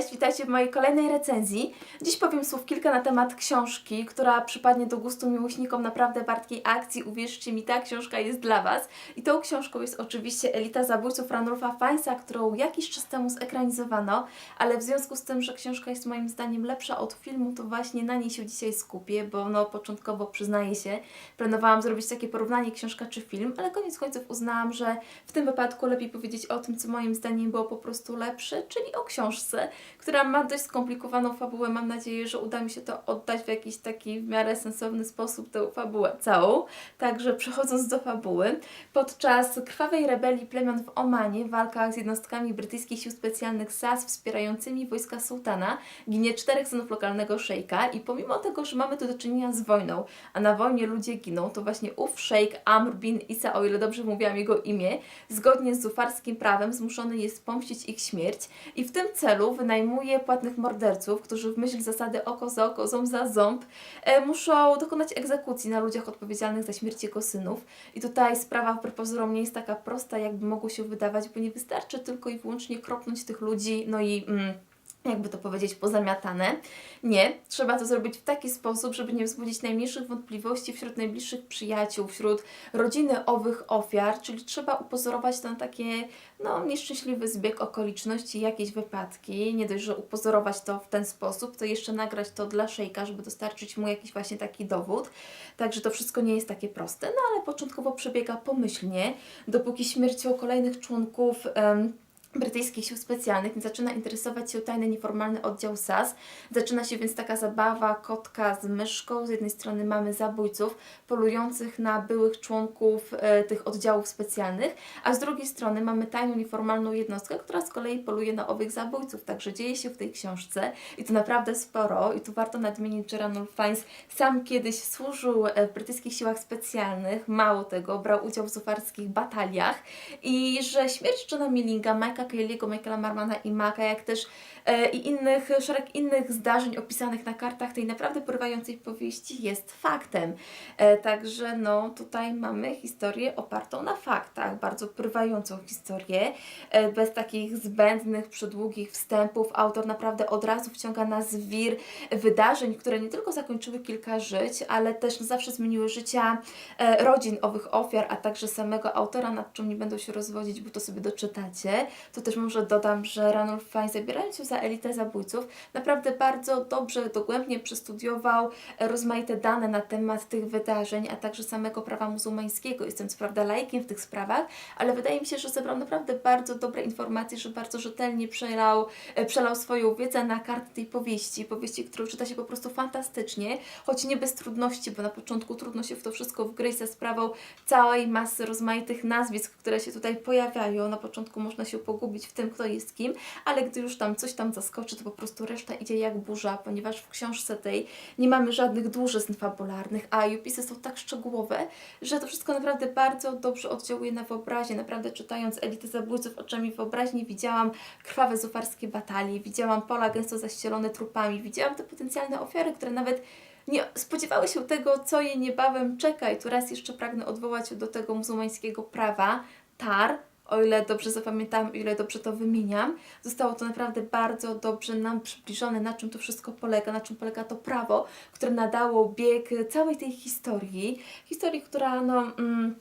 es witajcie w mojej kolejnej recenzji. Dziś powiem słów kilka na temat książki, która przypadnie do gustu miłośnikom naprawdę wartkiej akcji. Uwierzcie mi, ta książka jest dla Was. I tą książką jest oczywiście Elita Zabójców Ranulfa Feinsa, którą jakiś czas temu zekranizowano, ale w związku z tym, że książka jest moim zdaniem lepsza od filmu, to właśnie na niej się dzisiaj skupię, bo no początkowo przyznaję się, planowałam zrobić takie porównanie książka czy film, ale koniec końców uznałam, że w tym wypadku lepiej powiedzieć o tym, co moim zdaniem było po prostu lepsze, czyli o książce, która ma dość skomplikowaną fabułę. Mam nadzieję, że uda mi się to oddać w jakiś taki w miarę sensowny sposób, tę fabułę całą. Także przechodząc do fabuły, podczas krwawej rebelii plemion w Omanie, w walkach z jednostkami brytyjskich sił specjalnych SAS wspierającymi wojska sułtana, ginie czterech synów lokalnego szejka i pomimo tego, że mamy tu do czynienia z wojną, a na wojnie ludzie giną, to właśnie ów szejk Amr bin Isa, o ile dobrze mówiłam jego imię, zgodnie z zufarskim prawem zmuszony jest pomścić ich śmierć i w tym celu wynajmuje płatnych morderców, którzy w myśl zasady oko za oko, ząb za ząb e, muszą dokonać egzekucji na ludziach odpowiedzialnych za śmierć jego synów. I tutaj sprawa wbrew pozorom nie jest taka prosta, jakby mogło się wydawać, bo nie wystarczy tylko i wyłącznie kropnąć tych ludzi, no i... Mm, jakby to powiedzieć, pozamiatane. Nie, trzeba to zrobić w taki sposób, żeby nie wzbudzić najmniejszych wątpliwości wśród najbliższych przyjaciół, wśród rodziny owych ofiar, czyli trzeba upozorować to na takie, no, nieszczęśliwy zbieg okoliczności, jakieś wypadki. Nie dość, że upozorować to w ten sposób, to jeszcze nagrać to dla szejka, żeby dostarczyć mu jakiś właśnie taki dowód. Także to wszystko nie jest takie proste, no ale początkowo przebiega pomyślnie, dopóki śmiercią kolejnych członków. em, brytyjskich sił specjalnych nie zaczyna interesować się tajny nieformalny oddział SAS. Zaczyna się więc taka zabawa kotka z myszką. Z jednej strony mamy zabójców polujących na byłych członków e, tych oddziałów specjalnych, a z drugiej strony mamy tajną nieformalną jednostkę, która z kolei poluje na owych zabójców. Także dzieje się w tej książce i to naprawdę sporo i tu warto nadmienić, że Ranulf Fiennes sam kiedyś służył e, w brytyjskich siłach specjalnych, mało tego, brał udział w zufarskich bataliach i że śmierć Johna Millinga, Mike'a Kelly'ego, Michaela Marmana i Maka, jak też e, i innych, szereg innych zdarzeń opisanych na kartach tej naprawdę porywającej powieści jest faktem. E, także no tutaj mamy historię opartą na faktach, bardzo porywającą historię, e, bez takich zbędnych, przydługich wstępów. Autor naprawdę od razu wciąga nas w wir wydarzeń, które nie tylko zakończyły kilka żyć, ale też no, zawsze zmieniły życia e, rodzin owych ofiar, a także samego autora, nad czym nie będą się rozwodzić, bo to sobie doczytacie. To też może dodam, że Ranulf Fiennes, zabierając się za elitę zabójców, naprawdę bardzo dobrze, dogłębnie przestudiował rozmaite dane na temat tych wydarzeń, a także samego prawa muzułmańskiego. Jestem co prawda laikiem w tych sprawach, ale wydaje mi się, że zebrał naprawdę bardzo dobre informacje, że bardzo rzetelnie przelał, przelał swoją wiedzę na kartę tej powieści. Powieści, którą czyta się po prostu fantastycznie, choć nie bez trudności, bo na początku trudno się w to wszystko wgryźć za sprawą całej masy rozmaitych nazwisk, które się tutaj pojawiają. Na początku można się pogubić w tym, kto jest kim, ale gdy już tam coś tam zaskoczy, to po prostu reszta idzie jak burza, ponieważ w książce tej nie mamy żadnych dłużyzn fabularnych, a i opisy są tak szczegółowe, że to wszystko naprawdę bardzo dobrze oddziałuje na wyobraźnię. Naprawdę czytając Elitę Zabójców oczami wyobraźni widziałam krwawe zufarskie batalie, widziałam pola gęsto zaścielone trupami, widziałam te potencjalne ofiary, które nawet nie spodziewały się tego, co je niebawem czeka. I tu raz jeszcze pragnę odwołać się do tego muzułmańskiego prawa, tar, o ile dobrze zapamiętam, o ile dobrze to wymieniam. Zostało to naprawdę bardzo dobrze nam przybliżone, na czym to wszystko polega, na czym polega to prawo, które nadało bieg całej tej historii. Historii, która no... Mm,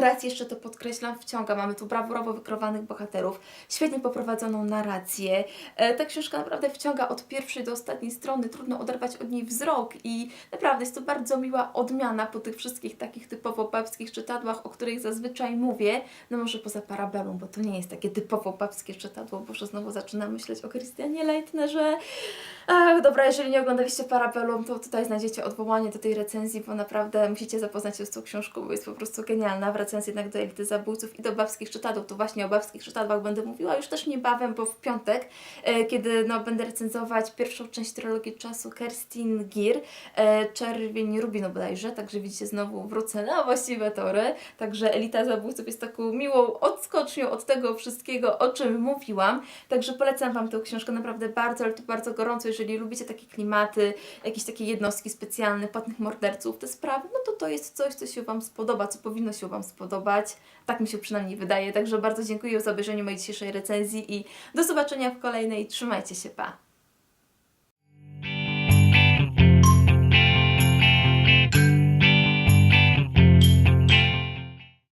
Raz jeszcze to podkreślam, wciąga. Mamy tu brawurowo wykrowanych bohaterów, świetnie poprowadzoną narrację. E, ta książka naprawdę wciąga od pierwszej do ostatniej strony, trudno oderwać od niej wzrok i naprawdę jest to bardzo miła odmiana po tych wszystkich takich typowo babskich czytadłach, o których zazwyczaj mówię. No może poza Parabellum, bo to nie jest takie typowo babskie czytadło, bo że znowu zaczynam myśleć o Christianie Leitnerze. Ach, dobra, jeżeli nie oglądaliście Parabellum, to tutaj znajdziecie odwołanie do tej recenzji, bo naprawdę musicie zapoznać się z tą książką, bo jest po prostu genialna. Wracając jednak do Elity Zabójców i do babskich czytadłów, to właśnie o babskich czytadłach będę mówiła już też niebawem, bo w piątek, e, kiedy no, będę recenzować pierwszą część trylogii czasu Kerstin Gir, e, Czerwień Rubinu bodajże, także widzicie, znowu wrócę na właściwe tory, także Elita Zabójców jest taką miłą odskocznią od tego wszystkiego, o czym mówiłam, także polecam Wam tę książkę naprawdę bardzo, ale to bardzo gorąco, jeżeli lubicie takie klimaty, jakieś takie jednostki specjalne, płatnych morderców, te sprawy, to to jest coś, co się Wam spodoba, co powinno się Wam spodobać. Tak mi się przynajmniej wydaje. Także bardzo dziękuję za obejrzenie mojej dzisiejszej recenzji i do zobaczenia w kolejnej. Trzymajcie się, pa!